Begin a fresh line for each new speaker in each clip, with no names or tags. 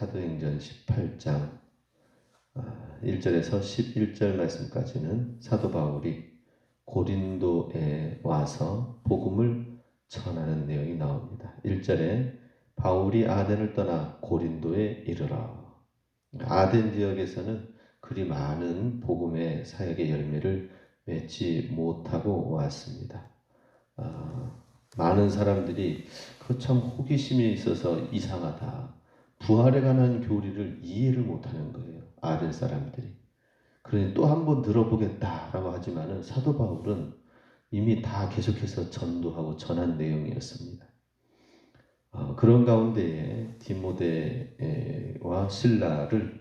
사도행전 18장 1절에서 11절 말씀까지는 사도 바울이 고린도에 와서 복음을 전하는 내용이 나옵니다. 1절에 바울이 아덴을 떠나 고린도에 이르러 아덴 지역에서는 그리 많은 복음의 사역의 열매를 맺지 못하고 왔습니다. 아, 많은 사람들이 그 참 호기심이 있어서 이상하다. 부활에 관한 교리를 이해를 못하는 거예요. 아덴 사람들이. 그러니 또 한 번 들어보겠다라고 하지만은 사도 바울은 이미 다 계속해서 전도하고 전한 내용이었습니다. 어, 그런 가운데에 디모데와 신라를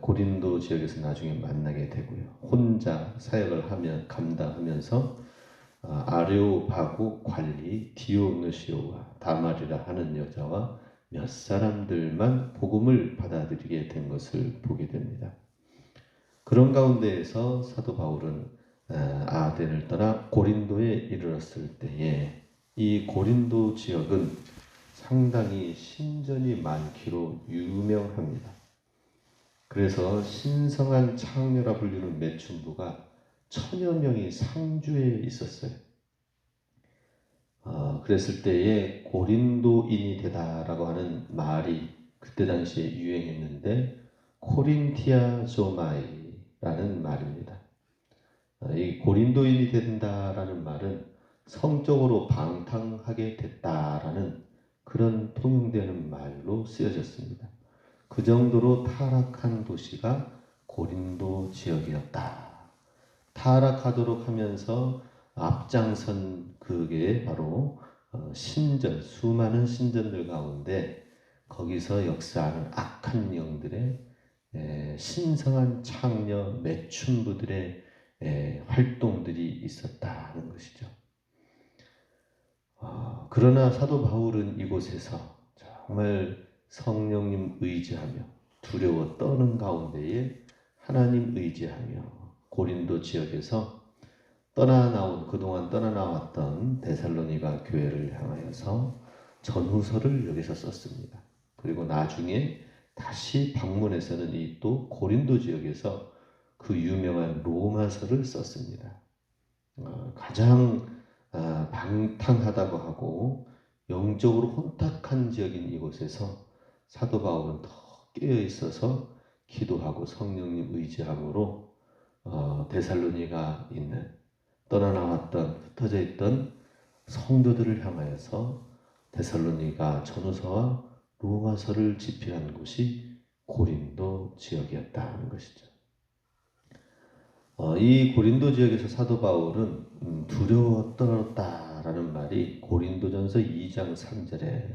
고린도 지역에서 나중에 만나게 되고요. 혼자 사역을 하면 감당하면서 아, 아레오바고 관리 디오누시오와 다말이라 하는 여자와 몇 사람들만 복음을 받아들이게 된 것을 보게 됩니다. 그런 가운데에서 사도 바울은 아, 아덴을 떠나 고린도에 이르렀을 때에 이 고린도 지역은 상당히 신전이 많기로 유명합니다. 그래서 신성한 창녀라 불리는 매춘부가 천여 명이 상주에 있었어요. 어, 그랬을 때에 고린도인이 되다라고 하는 말이 그때 당시에 유행했는데 코린티아조마이라는 말입니다. 어, 이 고린도인이 된다라는 말은 성적으로 방탕하게 됐다라는 그런 통용되는 말로 쓰여졌습니다. 그 정도로 타락한 도시가 고린도 지역이었다. 타락하도록 하면서 앞장선 그게 바로 어, 신전, 수많은 신전들 가운데 거기서 역사하는 악한 영들의 신성한 창녀 매춘부들의 활동들이 있었다는 것이죠. 어, 그러나 사도 바울은 이곳에서 정말 성령님 의지하며 두려워 떠는 가운데에 하나님 의지하며 고린도 지역에서 떠나 나온 그동안 떠나 나왔던 데살로니가 교회를 향하여서 전후서를 여기서 썼습니다. 그리고 나중에 다시 방문해서는 이 또 고린도 지역에서 그 유명한 로마서를 썼습니다. 어, 가장 아, 방탕하다고 하고 영적으로 혼탁한 지역인 이곳에서 사도 바울은 더 깨어 있어서 기도하고 성령님 의지함으로 어, 데살로니가 있는 떠나 나왔던 흩어져 있던 성도들을 향하여서 데살로니가 전후서와 로마서를 집필한 곳이 고린도 지역이었다는 것이죠. 어, 이 고린도 지역에서 사도 바울은 음, 두려워 떨었다라는 말이 고린도전서 2장 3절에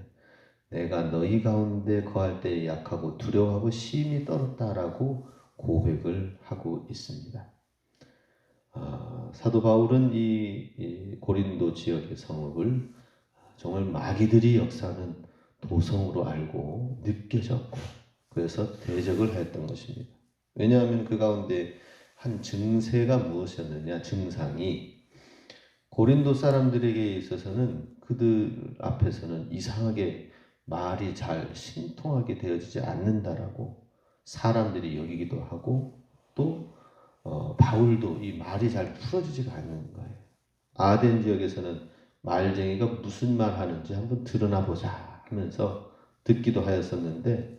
내가 너희 가운데 거할 때 약하고 두려워하고 심히 떨었다라고 고백을 하고 있습니다. 어, 사도 바울은 이, 이 고린도 지역의 성읍을 정말 마귀들이 역사하는 도성으로 알고 느껴졌고 그래서 대적을 했던 것입니다. 왜냐하면 그 가운데 한 증세가 무엇이었느냐 증상이 고린도 사람들에게 있어서는 그들 앞에서는 이상하게 말이 잘 신통하게 되어지지 않는다라고 사람들이 여기기도 하고 또 어, 바울도 이 말이 잘 풀어지지가 않는 거예요. 아덴 지역에서는 말쟁이가 무슨 말 하는지 한번 드러나 보자 하면서 듣기도 하였었는데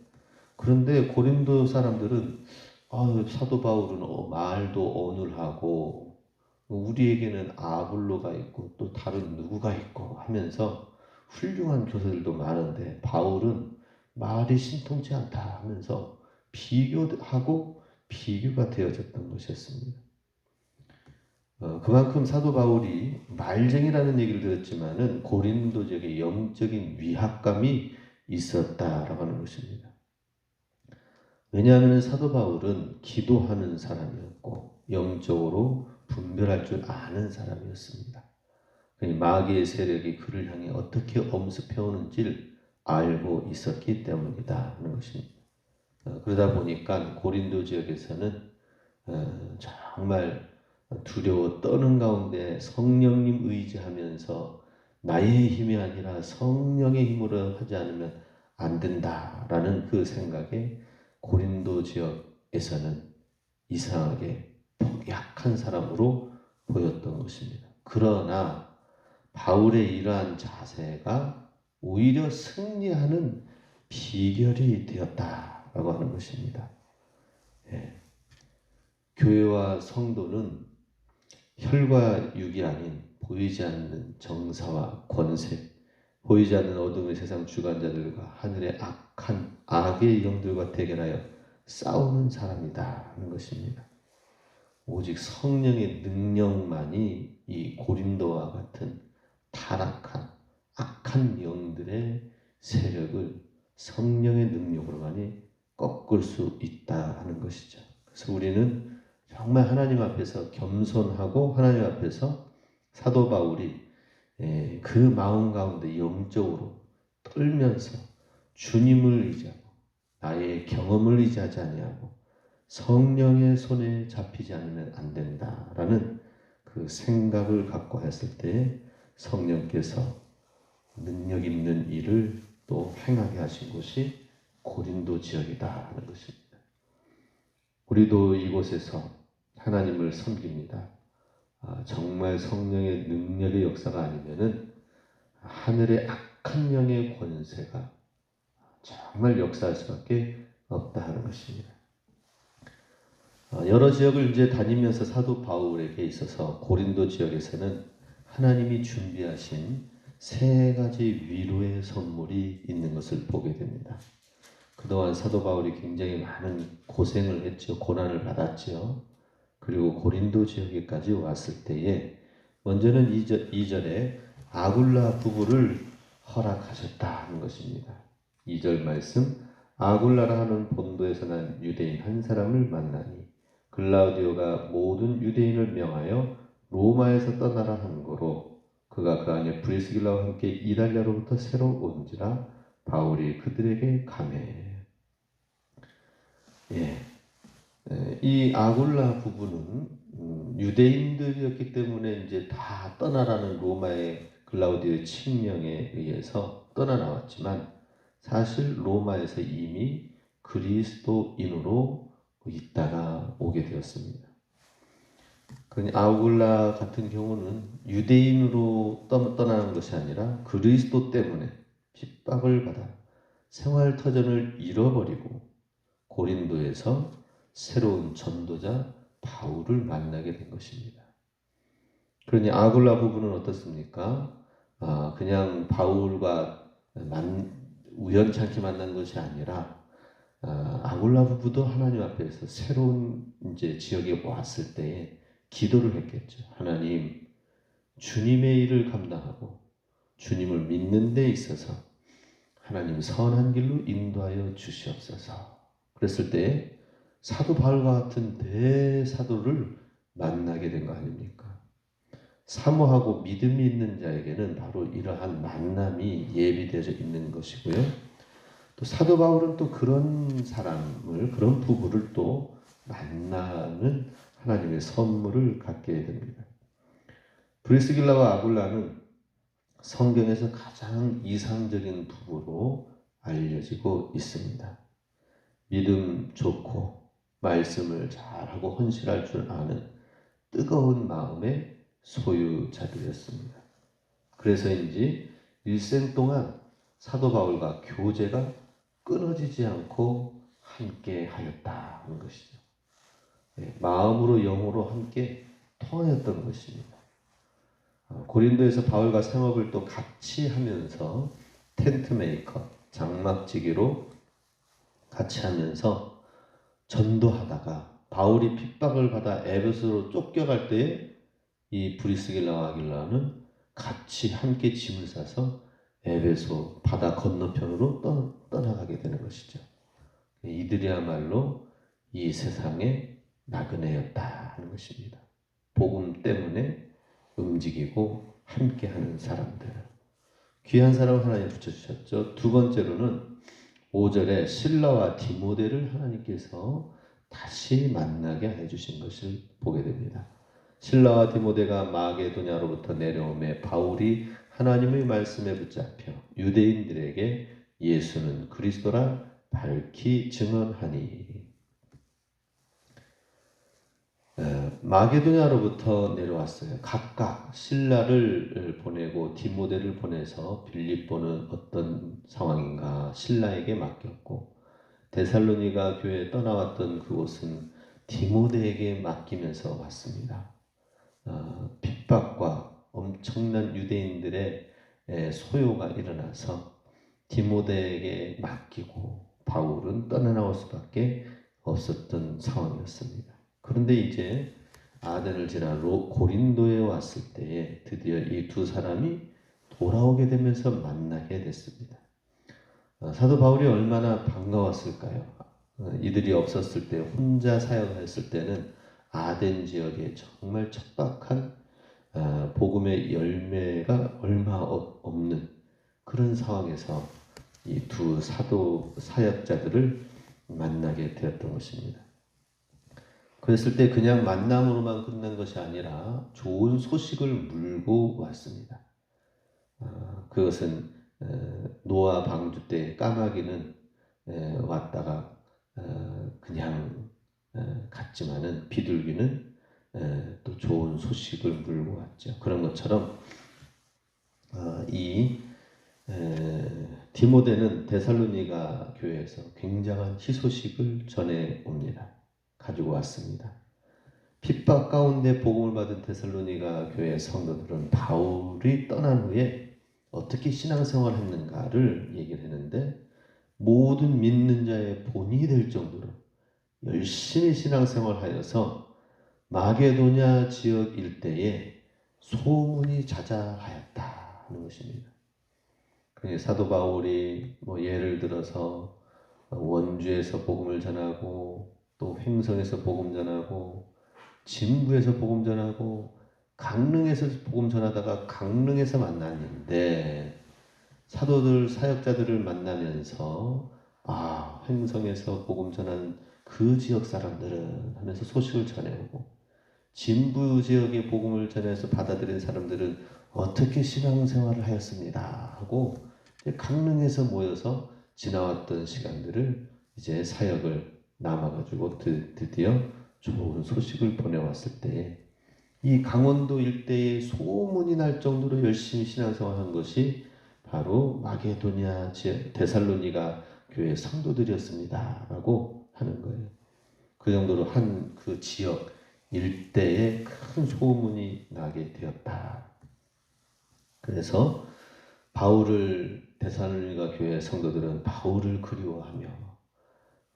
그런데 고린도 사람들은 아, 사도 바울은 어, 말도 어눌하고 우리에게는 아블로가 있고 또 다른 누구가 있고 하면서 훌륭한 교사들도 많은데 바울은 말이 신통치 않다 하면서 비교하고 비교가 되어졌던 것이었습니다. 어, 그만큼 사도 바울이 말쟁이라는 얘기를 들었지만은 고린도 지역에 영적인 위압감이 있었다라고 하는 것입니다. 왜냐하면 사도 바울은 기도하는 사람이었고 영적으로 분별할 줄 아는 사람이었습니다. 마귀의 세력이 그를 향해 어떻게 엄습해 오는지를 알고 있었기 때문이다 하는 것입니다. 어, 그러다 보니까 고린도 지역에서는 어, 정말 두려워 떠는 가운데 성령님 의지하면서 나의 힘이 아니라 성령의 힘으로 하지 않으면 안 된다라는 그 생각에 고린도 지역에서는 이상하게 약한 사람으로 보였던 것입니다. 그러나 바울의 이러한 자세가 오히려 승리하는 비결이 되었다 라고 하는 것입니다. 예. 교회와 성도는 혈과 육이 아닌 보이지 않는 정사와 권세, 보이지 않는 어둠의 세상 주관자들과 하늘의 악한 악의 영들과 대결하여 싸우는 사람이다 하는 것입니다. 오직 성령의 능력만이 이 고린도와 같은 타락한 악한 영들의 세력을 성령의 능력으로만이 꺾을 수 있다 하는 것이죠. 그래서 우리는 정말 하나님 앞에서 겸손하고 하나님 앞에서 사도 바울이 예, 그 마음 가운데 영적으로 떨면서 주님을 의지하고 나의 경험을 의지하지 아니하고 성령의 손에 잡히지 않으면 안 된다라는 그 생각을 갖고 했을 때 성령께서 능력 있는 일을 또 행하게 하신 곳이 고린도 지역이다 하는 것입니다. 우리도 이곳에서 하나님을 섬깁니다. 아, 정말 성령의 능력의 역사가 아니면은 하늘의 악한 영의 권세가 정말 역사할 수밖에 없다 하는 것입니다. 어, 여러 지역을 이제 다니면서 사도 바울에게 있어서 고린도 지역에서는 하나님이 준비하신 세 가지 위로의 선물이 있는 것을 보게 됩니다. 그동안 사도 바울이 굉장히 많은 고생을 했죠. 고난을 받았죠. 그리고 고린도 지역에까지 왔을 때에 먼저는 2절, 2절에 아굴라 부부를 허락하셨다는 것입니다. 2절 말씀 아굴라라 하는 본도에서 난 유대인 한 사람을 만나니 글라우디오가 모든 유대인을 명하여 로마에서 떠나라 한 거로 그가 그 안에 브리스길라와 함께 이달리아로부터 새로 온지라 바울이 그들에게 감해. 예. 이 아굴라 부부는 음, 유대인들이었기 때문에 이제 다 떠나라는 로마의 글라우디오의 칙령에 의해서 떠나 나왔지만 사실 로마에서 이미 그리스도인으로 있다가 오게 되었습니다. 아우글라 같은 경우는 유대인으로 떠나는 것이 아니라 그리스도 때문에 핍박을 받아 생활 터전을 잃어버리고 고린도에서 새로운 전도자 바울을 만나게 된 것입니다. 그러니 아굴라 부부는 어떻습니까? 아, 그냥 바울과 만, 우연찮게 만난 것이 아니라 아, 아굴라 부부도 하나님 앞에서 새로운 이제 지역에 왔을 때에 기도를 했겠죠. 하나님, 주님의 일을 감당하고 주님을 믿는 데 있어서 하나님 선한 길로 인도하여 주시옵소서. 그랬을 때 사도 바울과 같은 대사도를 만나게 된 거 아닙니까? 사모하고 믿음이 있는 자에게는 바로 이러한 만남이 예비되어 있는 것이고요. 또 사도 바울은 또 그런 사람을 그런 부부를 또 만나는 하나님의 선물을 갖게 됩니다. 브리스길라와 아굴라는 성경에서 가장 이상적인 부부로 알려지고 있습니다. 믿음 좋고 말씀을 잘하고 헌신할 줄 아는 뜨거운 마음의 소유자들이었습니다. 그래서인지 일생 동안 사도 바울과 교제가 끊어지지 않고 함께 하였다 하는 것이죠. 네, 마음으로 영으로 함께 통하였던 것입니다. 어, 고린도에서 바울과 생업을 또 같이 하면서 텐트 메이커, 장막지기로 같이 하면서 전도하다가 바울이 핍박을 받아 에베소로 쫓겨갈 때에 이 브리스길라와 아길라는 같이 함께 짐을 싸서 에베소 바다 건너편으로 떠, 나가게 되는 것이죠. 이들이야말로 이 세상의 나그네였다 하는 것입니다. 복음 때문에 움직이고 함께하는 사람들. 귀한 사람을 하나님 붙여주셨죠. 두 번째로는 5절에 신라와 디모데를 하나님께서 다시 만나게 해주신 것을 보게 됩니다. 신라와 디모데가 마게도냐로부터 내려오매 바울이 하나님의 말씀에 붙잡혀 유대인들에게 예수는 그리스도라 밝히 증언하니 마게도냐로부터 내려왔어요. 각각 신라를 보내고 디모데를 보내서 빌립보는 어떤 상황인가 신라에게 맡겼고 데살로니가 교회에 떠나왔던 그곳은 디모데에게 맡기면서 왔습니다. 어, 핍박과 엄청난 유대인들의 소요가 일어나서 디모데에게 맡기고 바울은 떠나나올 수밖에 없었던 상황이었습니다. 그런데 이제 아덴을 지나 로, 고린도에 왔을 때에 드디어 이 두 사람이 돌아오게 되면서 만나게 됐습니다. 어, 사도 바울이 얼마나 반가웠을까요? 어, 이들이 없었을 때 혼자 사역했을 때는 아덴 지역에 정말 척박한 어, 복음의 열매가 얼마 없는 그런 상황에서 이 두 사도 사역자들을 만나게 되었던 것입니다. 그랬을 때 그냥 만남으로만 끝난 것이 아니라 좋은 소식을 물고 왔습니다. 어, 그것은 어, 노아 방주 때 까마귀는 에, 왔다가 어, 그냥 어, 갔지만은 비둘기는 에, 또 좋은 소식을 물고 왔죠. 그런 것처럼 어, 이 디모데는 데살로니가 교회에서 굉장한 희소식을 전해 옵니다. 가지고 왔습니다. 핍박 가운데 복음을 받은 데살로니가 교회 성도들은 바울이 떠난 후에 어떻게 신앙생활 했는가를 얘기를 했는데 모든 믿는 자의 본이 될 정도로 열심히 신앙생활 하여서 마게도냐 지역 일대에 소문이 자자하였다 하는 것입니다. 사도 바울이 뭐 예를 들어서 원주에서 복음을 전하고 또 횡성에서 복음 전하고 진부에서 복음 전하고 강릉에서 복음 전하다가 강릉에서 만났는데 사도들 사역자들을 만나면서 아 횡성에서 복음 전한 그 지역 사람들은 하면서 소식을 전해오고 진부 지역의 복음을 전해서 받아들인 사람들은 어떻게 신앙생활을 하였습니다 하고 강릉에서 모여서 지나왔던 시간들을 이제 사역을 남아가지고 드디어 좋은 소식을 보내왔을 때 이 강원도 일대에 소문이 날 정도로 열심히 신앙생활한 것이 바로 마게도니아 데살로니가 교회 성도들이었습니다 라고 하는 거예요. 그 정도로 한 그 지역 일대에 큰 소문이 나게 되었다. 그래서 바울을 데살로니가 교회 성도들은 바울을 그리워하며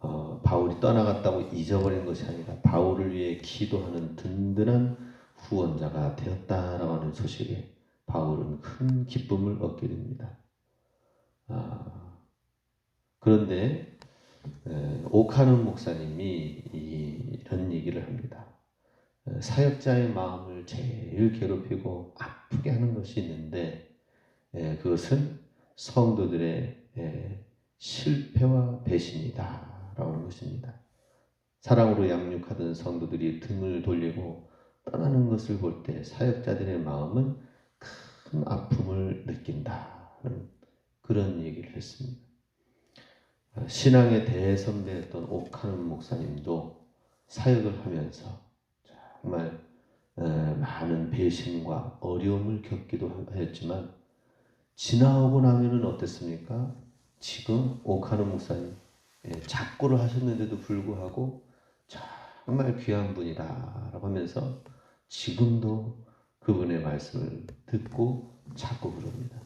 어, 바울이 떠나갔다고 잊어버린 것이 아니라 바울을 위해 기도하는 든든한 후원자가 되었다라고 하는 소식에 바울은 큰 기쁨을 얻게 됩니다. 아, 그런데 에, 오카는 목사님이 이런 얘기를 합니다. 사역자의 마음을 제일 괴롭히고 아프게 하는 것이 있는데 에, 그것은 성도들의 에, 실패와 배신이다. 라는 것입니다. 사랑으로 양육하던 성도들이 등을 돌리고 떠나는 것을 볼 때 사역자들의 마음은 큰 아픔을 느낀다는 그런 얘기를 했습니다. 신앙의 대선배였던 옥하는 목사님도 사역을 하면서 정말 많은 배신과 어려움을 겪기도 하였지만 지나오고 나면은 어땠습니까? 지금 옥하는 목사님 예, 작고를 하셨는데도 불구하고 정말 귀한 분이다라고 하면서 지금도 그분의 말씀을 듣고 찾고 그럽니다.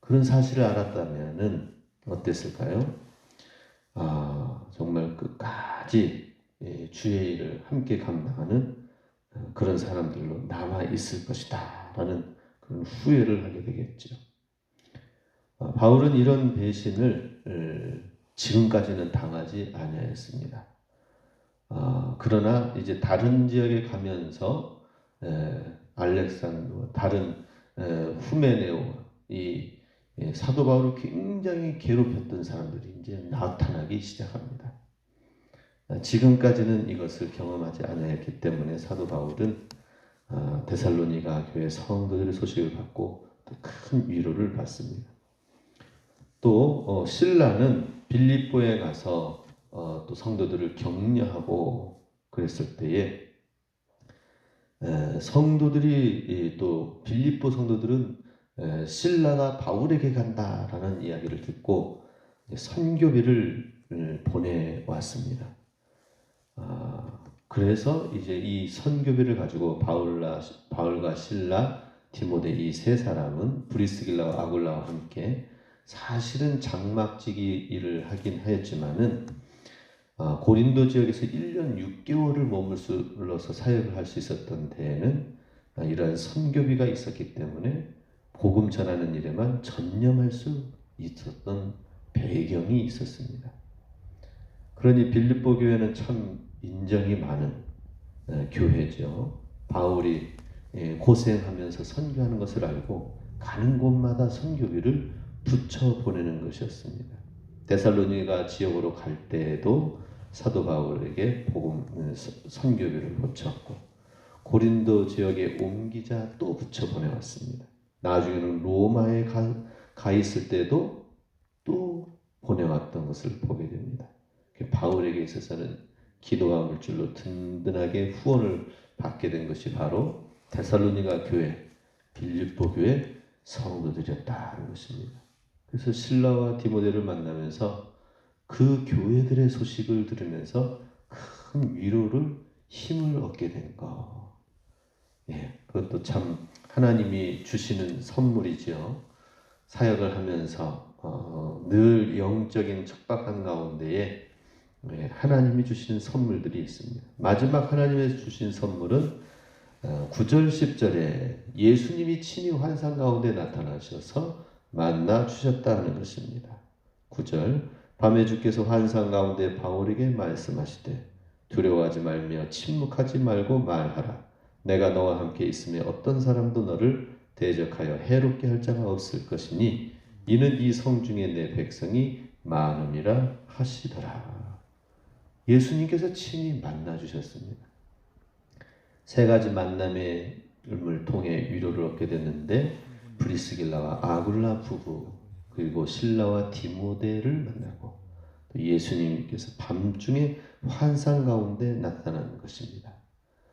그런 사실을 알았다면은 어땠을까요? 아, 정말 끝까지 예, 주의 일을 함께 감당하는 어, 그런 사람들로 남아 있을 것이다. 라는 그런 후회를 하게 되겠죠. 아, 바울은 이런 배신을 지금까지는 당하지 아니하였습니다. 어, 그러나 이제 다른 지역에 가면서 에, 알렉산더 다른 에, 후메네오 이 예, 사도 바울을 굉장히 괴롭혔던 사람들이 이제 나타나기 시작합니다. 아, 지금까지는 이것을 경험하지 않았기 때문에 사도 바울은 아, 데살로니가 교회 성도들의 소식을 받고 또큰 위로를 받습니다. 또 어, 신라는 빌립보에 가서 어, 또 성도들을 격려하고 그랬을 때에 에, 성도들이 이, 또 빌립보 성도들은 에, 신라가 바울에게 간다라는 이야기를 듣고 선교비를 음, 보내왔습니다. 아, 그래서 이제 이 선교비를 가지고 바울라, 바울과 신라, 디모데 이 세 사람은 브리스길라와 아굴라와 함께 사실은 장막지기 일을 하긴 하였지만은 아, 고린도 지역에서 1년 6개월을 머물러서 사역을 할 수 있었던 데에는 아, 이러한 선교비가 있었기 때문에 복음 전하는 일에만 전념할 수 있었던 배경이 있었습니다. 그러니 빌립보 교회는 참 인정이 많은 에, 교회죠. 바울이 예, 고생하면서 선교하는 것을 알고 가는 곳마다 선교비를 붙여 보내는 것이었습니다. 데살로니가 지역으로 갈 때에도 사도 바울에게 복음 음, 선교비를 붙였고 고린도 지역에 옮기자 또 붙여 보내왔습니다. 나중에는 로마에 가, 가 있을 때도 또 보내왔던 것을 보게 됩니다. 바울에게 있어서는 기도와 물질로 든든하게 후원을 받게 된 것이 바로 데살로니가 교회, 빌립보 교회 성도들이었다는 것입니다. 그래서 신라와 디모데를 만나면서 그 교회들의 소식을 들으면서 큰 위로를 힘을 얻게 된 거. 예, 그것도 참 하나님이 주시는 선물이지요. 사역을 하면서 어, 늘 영적인 척박한 가운데에 예, 하나님이 주신 선물들이 있습니다. 마지막 하나님의 주신 선물은 9절 어, 10절에 예수님이 친히 환상 가운데 나타나셔서 만나 주셨다는 것입니다. 9절 밤에 주께서 환상 가운데 바울에게 말씀하시되 두려워하지 말며 침묵하지 말고 말하라. 내가 너와 함께 있으며 어떤 사람도 너를 대적하여 해롭게 할 자가 없을 것이니 이는 이 성중에 내 백성이 많음이라 하시더라. 예수님께서 친히 만나 주셨습니다. 세 가지 만남의 을 통해 위로를 얻게 됐는데 브리스길라와 아굴라 부부 그리고 신라와 디모데를 만나고 또 예수님께서 밤중에 환상 가운데 나타나는 것입니다.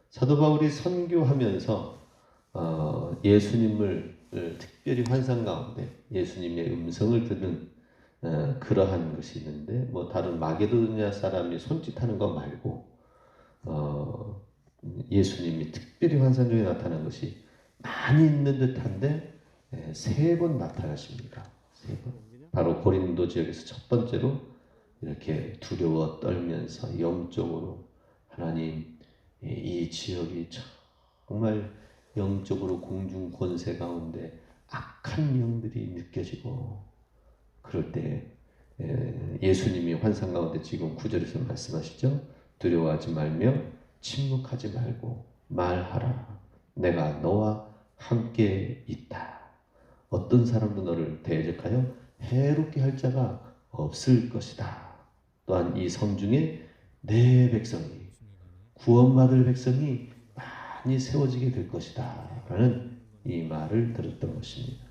사도 바울이 선교하면서 어, 예수님을 특별히 환상 가운데 예수님의 음성을 듣는 어, 그러한 것이 있는데 뭐 다른 마게도냐 사람이 손짓하는 것 말고 어, 예수님이 특별히 환상 중에 나타난 것이 많이 있는 듯한데 예, 세 번 나타나십니다. 세 번. 바로 고린도 지역에서 첫 번째로 이렇게 두려워 떨면서 영적으로 하나님 이 지역이 정말 영적으로 공중 권세 가운데 악한 영들이 느껴지고 그럴 때 예, 예수님이 환상 가운데 지금 구절에서 말씀하시죠. 두려워하지 말며 침묵하지 말고 말하라. 내가 너와 함께 있다. 어떤 사람도 너를 대적하여 해롭게 할 자가 없을 것이다. 또한 이 성 중에 내 백성이 구원받을 백성이 많이 세워지게 될 것이다. 라는 이 말을 들었던 것입니다.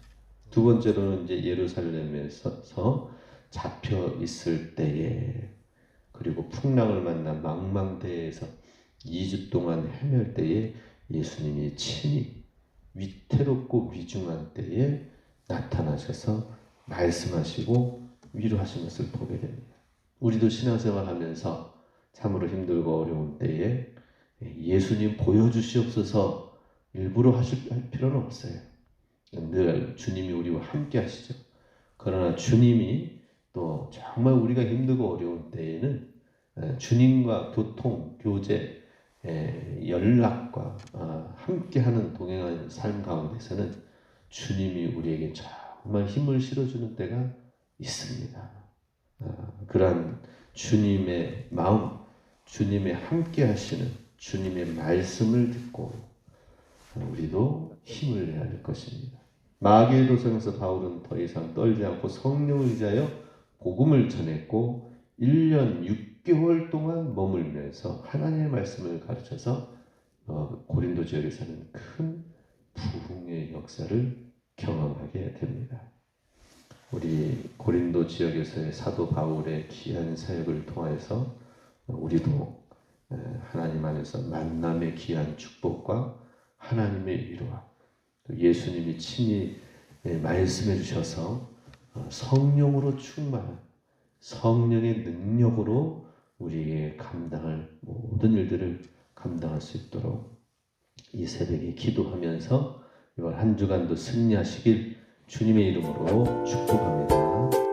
두 번째로는 이제 예루살렘에서 잡혀 있을 때에 그리고 풍랑을 만나 망망대에서 2주 동안 헤맬 때에 예수님이 친히 위태롭고 위중한 때에 나타나셔서 말씀하시고 위로하신 것을 보게 됩니다. 우리도 신앙생활 하면서 참으로 힘들고 어려운 때에 예수님 보여주시옵소서 일부러 하실 필요는 없어요. 늘 주님이 우리와 함께 하시죠. 그러나 주님이 또 정말 우리가 힘들고 어려운 때에는 주님과 교통, 교제, 연락과 아, 함께하는 동행하는 삶 가운데서는 주님이 우리에게 정말 힘을 실어주는 때가 있습니다. 아, 그러한 주님의 마음, 주님의 함께하시는 주님의 말씀을 듣고 우리도 힘을 내야 할 것입니다. 마귀의 도성에서 바울은 더 이상 떨지 않고 성령을 의지하여 복음을 전했고 1년 6 개월 동안 머물면서 하나님의 말씀을 가르쳐서 어, 고린도 지역에서는 큰 부흥의 역사를 경험하게 됩니다. 우리 고린도 지역에서의 사도 바울의 귀한 사역을 통하여서 우리도 에, 하나님 안에서 만남의 귀한 축복과 하나님의 위로와 또 예수님이 친히 에, 말씀해 주셔서 어, 성령으로 충만한 성령의 능력으로 우리에게 감당할 모든 일들을 감당할 수 있도록 이 새벽에 기도하면서 이번 한 주간도 승리하시길 주님의 이름으로 축복합니다.